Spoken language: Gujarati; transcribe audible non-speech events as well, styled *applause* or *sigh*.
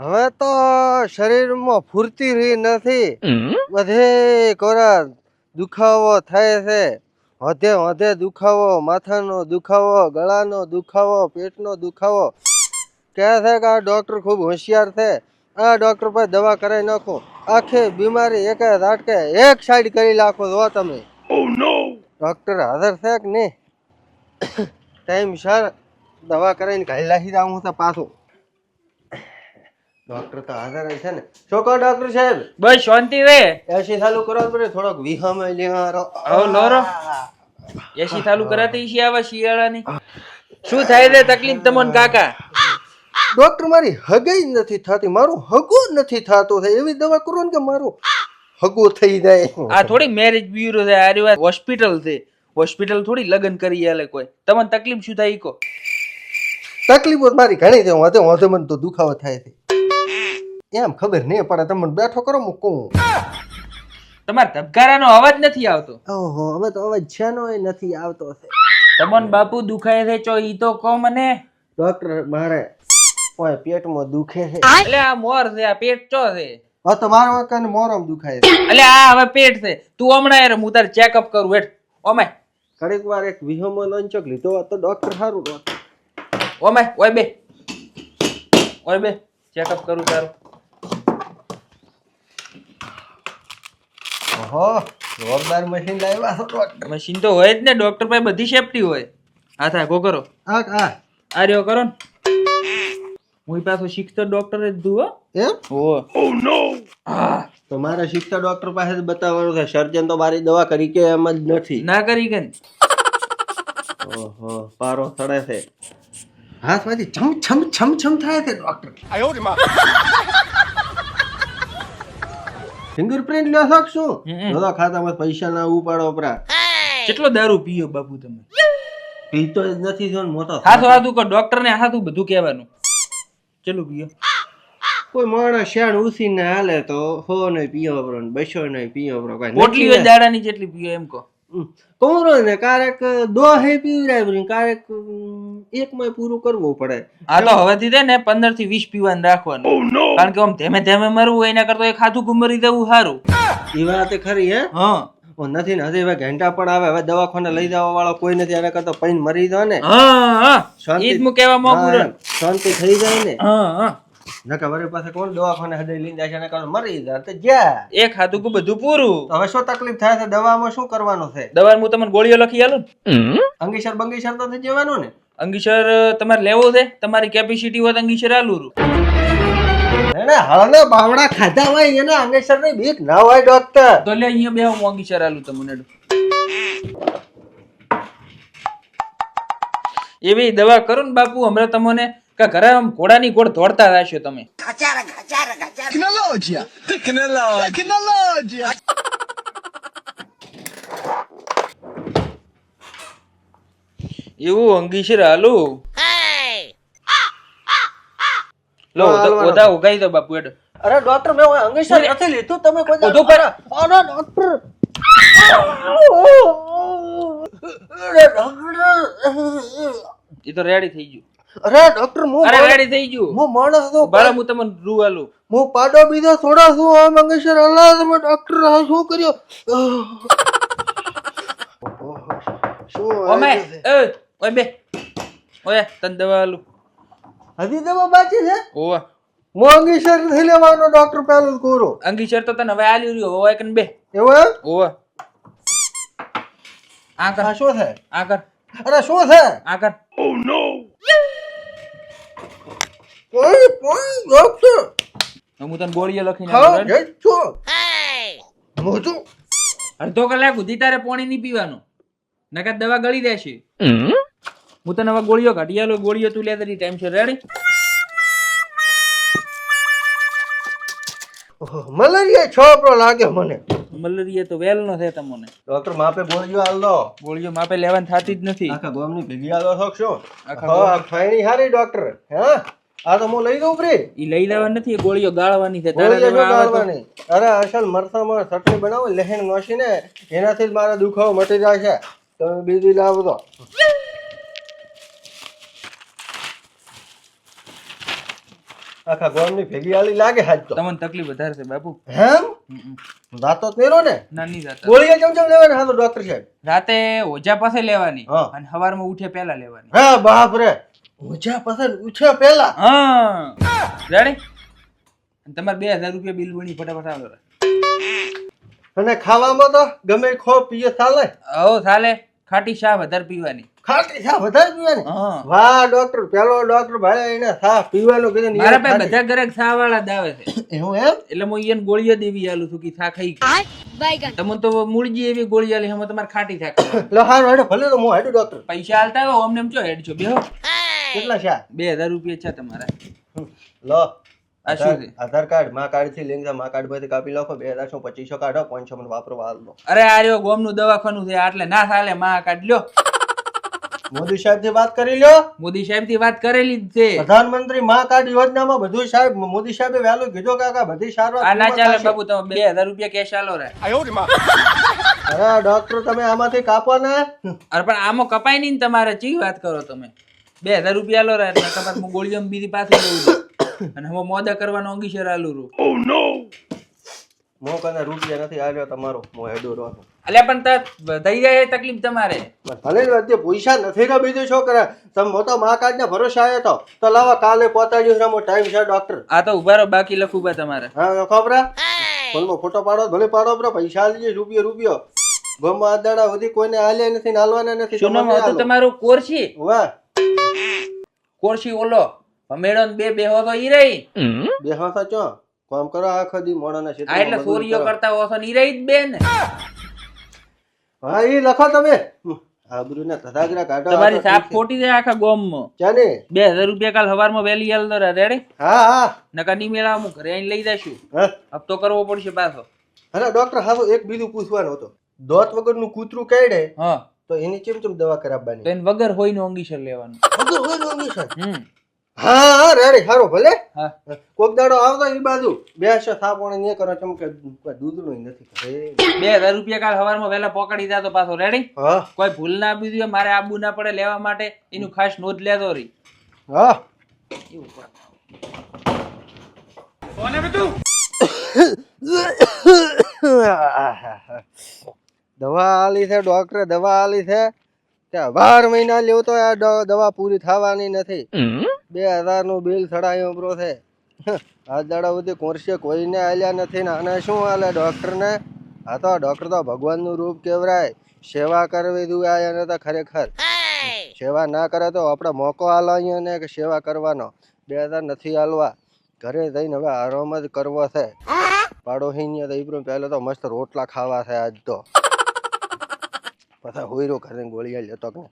હવે તો શરીરમાં ફૂર્તિ રહી નથી. બધે કોરા દુખાવો થાય છે. વધે વધે દુખાવો માથાનો દુખાવો ગળાનો દુખાવો પેટનો દુખાવો. કહે છે કે આ ડૉક્ટર ખૂબ હોશિયાર છે. આ ડૉક્ટર પર દવા કરાવી નાખો. આખી બીમારી એક જ એક સાઈડ કરી નાખો જો તમે. ડૉક્ટર હાજર છે કે નહીં? *coughs* ટાઈમ સર દવા કરાવીને ઘાલી નાખી જાઉં હું તો પાછું. ડૉક્ટર તો હાજર છે ને. શું કહો ડોક્ટર સાહેબ? બસ શાંતિ રે. એસી ચાલુ કરો પડે થોડોક વિહમ લેવારો આવો લોરો. એસી ચાલુ કરાતી છે આવા શિયાળાની. શું થાય રે તકલીફ તમને કાકા? ડોક્ટર મારી હગઈ નથી થતી મારું હગો નથી થતું થાય એવી દવા કરો ને કે મારું હગો થઈ જાય. આ થોડી મેરેજ બ્યુરો છે આ વાત હોસ્પિટલ છે. હોસ્પિટલ થોડી લગ્ન કરી આલે કોઈ. તમને તકલીફ શું થાય કો તકલીફો મારી ઘણી છે વધે વધે મને તો દુખાવો થાય છે. એમ ખબર નહીં પડે તમને બેઠો કરો મૂકું તમારા ધબકારાનો અવાજ નથી આવતો. ઓહો હવે તો અવાજ છે નો નથી આવતો છે. તમને બાપુ દુખાય છે ચો ઈ તો કહો મને. ડોક્ટર મારે ઓય પેટમાં દુખે છે. એટલે આ મોર છે આ પેટ ચો છે? હા તો મારો કન મોરમ દુખાય છે. એટલે આ હવે પેટ છે. તું હમણાં એર હું તારે ચેકઅપ કરું હેઠ. ઓમાય ઘડીક વાર એક વિહમો લંચક લીધો હોત તો ડોક્ટર સારું ઓમાય ઓય બે. ઓય બે ચેકઅપ કરું તારું. ઓહો જોરદાર મશીન લાવ્યા છો ડૉક્ટર મશીન તો હોય જ ને ડોક્ટર પાસે બધી સેફટી હોય. હા થાય ગો કરો. હા હા. આ રહ્યો કરો ને. હું પાછો શીખતો ડોક્ટર જ દુ હો. એમ? ઓ. હા. તો મારે શીખતા ડૉક્ટર પાસે જ બતાવવાનું છે. સર્જન તો મારી દવા કરી કે એમ જ નથી. ના કરી કે ઓહો પારો સડે છે. હાથમાંથી છમ છમ છમ છમ થાય છે ડૉક્ટર આયો રે છો કે શું હમ. દાદા ખાતામાં પૈસા ના ઉપાડો પરા. કેટલો દારૂ પીયો બાપુ તમે? પીતો જ નથી છો મોટો હાથો હાથું કો ડોક્ટર ને હાથું બધું કહેવાનું. ચલો પીયો કોઈ માણસ શેણ ઉસીને હાલે તો હો નહીં પીયો પડો ને બસો ને પીયો પડો કઈ નક્કી દાડાની જેટલી પીયો એમ કહો. કોમરો ને ને દો દોહે પીવડાય ને ક્યારેક એક માં પૂરું કરવું પડે. હાલો તો હવેથી છે ને પંદરથી વીસ પીવાનું રાખવાનું. કારણ કે આમ ધીમે ધીમે મરવું એના કરતા એક ખાધું મરી દેવું સારું. એ વાત ખરી હે? હા. નથી ને હજી હવે ઘેંટા પણ આવે. હવે દવાખાને લઈ જવા વાળો કોઈ નથી એના કરતા પૈન મરી દો ને. હા હા. શાંતિ- હું કહેવા માંગુ શાંતિ થઈ જાય ને. હા હા. નકા વળી પાસે કોણ દવાખાને હદે લઈને જાય છે મરી જાય તો જ્યાં? એક ખાધું કે બધું પૂરું. હવે શું તકલીફ થાય છે? દવામાં શું કરવાનું છે? દવા હું તમને ગોળીઓ લખી આલું અંગીસર બંગીસર તો થઈ જવાનું ને? અંગીસર તમારે લેવો છે? તમારી કેપેસિટી હોય તો અંગીસર આલું એને હળને બાવડા ખાધા હોય એને અંગીસરની બીક ના હોય ડોક્ટર તો લે અહીંયા બે હું અંગીસર આલું તમને એવી દવા કરો ને બાપુ હમણાં તમને કે ઘરે આમ ઘોડાની ગોળ દોડતા રહેશો તમે. એવું અંગી છે રાલુ. લો ઓદા. ઉગાઈ દો બાપુ એડ અરે ડોક્ટર મેં ઓય અંગીસર નથી લીધું. તમે કોઈ ઉધો પર. અરે ડોક્ટર એ તો રેડી થઈ ગયું. અરે ડોક્ટર હું અરે રેડી થઈ ગયું. હું માણસ તો બાળા હું તમને રૂ આલું. હું પાડો બીજો થોડા શું આ મંગેશર અલ્લાહ તમે ડોક્ટર આ શું કર્યો? શું ઓમે એ ઓય બે. ઓય તન દવા આલું. હજી દવા બાકી છે? ઓવા હું અંગીસર થઈ લેવાનો ડોક્ટર પેલું કોરો કહું અંગીસર તો તને હવે આલી રહ્યો ઓય કન બે? એવો ઓવા આ કર. શું છે? આ કર. અરે શું છે? આ કર. કોઈ કોઈ ડોક્ટર હું તને ગોળીઓ લખીને હા જઈ છો? મોટું અડધો કલાક સુધી તારે પાણી નહીં પીવાનું. નકર દવા ગળી દેશે હું તને હવે ગોળીઓ કાઢી. આલો ગોળીઓ તું લેતા ટાઈમ છે રેડી મલેરિયા છોપરો લાગે મને. મલેરિયા તો વેલ નો છે તમને. ડોક્ટર માપે ગોળીઓ દો. ગોળીઓ માપે લેવાની થતી જ નથી. આખા ગામની ભેગી આલો શકશો આખા ફાઈની હારી ડોક્ટર. હે? આ તો હું લઈ દઉં ફ્રી. ઈ લઈ લેવાની નથી ગોળીઓ ગાળવાની છે. તારે ગાળવાની? અરે અસલ મરસામાં ચટણી બનાવો લહેણ નોશીને એનાથી જ મારા દુખાવો મટી જાય છે. તમે બીજી લાવો તો. આખા ગોળની ભેગી આલી લાગે હાજ તો. તમને તકલીફ વધારે છે બાપુ. હેમ? હમ, હમ. દાતો જ નેરો ને? નાની જાતા ગોળીએ કેમ ચમ લેવાને? હા તો ડોક્ટર સાહેબ. રાતે ઓજા પાસે લેવાની. અને સવારમાં ઉઠે પહેલા લેવાની. હા બાપ રે. ઓજા પાસે ઉઠે પેલા હા. રેડી તમારે બે હજાર રૂપિયા બિલ બની ફટાફટ આવે અને ખાવામાં તો ગમે ખો પીએ ચાલે. હો ચાલે. ખાટી શા વધારે પીવાની. ખાટી શા વધારે પીવાની? વાહ ડોક્ટર પેલો ડોક્ટર ભાઈ એને સા પીવાનું કીધું મારા પાસે બધા ઘરે સા વાળા જ છે. એવું એમ? એટલે હું એને ગોળીઓ દેવી આલું છું કે સા ખાઈ ગઈ. તો મૂળજી એવી ગોળી આલી હમ તમારે ખાટી થા લો હારું હેડો ભલે તો હું હેડું ડોક્ટર પૈસા આલતા હોય અમને એમ ચો હેડ છો બેહો કેટલા શા બે હજાર રૂપિયા છે તમારા. લો આ શું છે? આધાર કાર્ડમાં કાર્ડથી લિંકમાં કાર્ડ કાપી લખો બે હજાર પચીસો કાઢો પાંચસો મને વાપરવા હાલ અરે આ રહ્યો ગોમનું દવાખાનું છે આટલે ના ચાલે માં કાઢ લ્યો. મોદી સાહેબથી વાત કરી લ્યો. મોદી સાહેબથી વાત કરેલી જ છે. પ્રધાનમંત્રી મા કાર્ડ યોજનામાં બધું સાહેબ મોદી સાહેબે વહેલું કીધું કાકા બધી સારવાર આ ના ચાલે બાબુ તમે બે હજાર રૂપિયા કેશ આલો રે. અરે ડોક્ટર તમે આમાંથી કાપો ને અરે પણ આમાં કપાય નહીં તમારે ચી વાત કરો તમે? બે હજાર રૂપિયા લો રે એટલે તમારે હું ગોળીઓ બીજી પાછી લઉં છું. અને હવે મોદા કરવાનો અંગીશર આલું રૂ મો કને રૂપિયા નથી આવ્યો તમારો હું હેડો રહો. એટલે પણ ત- થઈ જાય તકલીફ તમારે. ભલે અત્યારે પૈસા નથી ને બીજું શું કરે? તમે મોટો મહાકાજ ને ભરોસે આવ્યો તો? તો લાવો કાલે પહોંચાડ્યું છે ટાઈમ છે ડોક્ટર આ તો ઊભા રહો બાકી લખું બા તમારે. હા ખબર ફોનમાં ફોટો પાડો ભલે પાડો બરા પૈસા લઈએ રૂપિયો રૂપિયો. ગમવા આ દાડા સુધી કોઈને આલ્યા નથી નાલવાના નથી નામ તમને તમારું? કોરસી વાહ. કોરસી ઓલો. મેળો ને બે બેહો તો ઈ રહી. બે તો ચો? કામ કરો આખો દી મોડાના આ એટલે ક્ષેત્રમાં સોરીઓ. કરતા હોશો ને રહી જ બેન હા એ લખો તમે. આબરૂ ને ધધાગરા કાઢો તમારી સાપ ખોટી જાય આખા ગોમમાં. ચાલે બે હજાર રૂપિયા કાલ સવારમાં વહેલી આલ દો રેડી હા હા. નકા ની મેળા હું ઘરે આવીને લઈ જશું. હા. હપ્તો કરવો પડશે પાછો. અરે ડોક્ટર હા એક બીજું પૂછવાનું હતું. દોત વગરનું કૂતરું કાઢે હા. તો એની ચેમ ચેમ દવા તો એને વગર હોયનું અંગીશર લેવાનું. વગર હોય નો નિશાન. હમ. હા હા રેડી સારો ભલે. હા. કોક દાડો આવતો એ બાજુ. બે છો થાપણ ને કરો ચમ કે દૂધનું નથી બે હજાર રૂપિયા કાલ સવારમાં વહેલા પકડી જાતો પાછો રેડી હા. કોઈ ભૂલ ના આપી હોય, મારે આબુ ના પડે લેવા માટે એનું ખાસ નોંધ લેતો રહી હા. એવું પડે. દવા આલી છે ડોક્ટરે દવા આલી છે. બાર મહિના લેવું તો આ દવા પૂરી થવાની નથી. બે હજારનું બિલ ચડાયો બ્રો છે. આ દાડા સુધી કોર્સે કોઈને આલ્યા નથી ને આને શું આલે ડોક્ટરને? આ તો ડોક્ટર તો ભગવાનનું રૂપ કેવરાય. સેવા કરવી જોઈએ એને તો ખરેખર. સેવા ના કરે તો આપણે મોકો આલો ને કે સેવા કરવાનો. બે હજાર નથી હાલવા ઘરે જઈને હવે આરામ જ કરવો છે. પાડોશી તો ઈબ્રો તો મસ્ત રોટલા ખાવા છે આજ તો. પાછા હોયરો કરીને ગોળીયા લેતો કે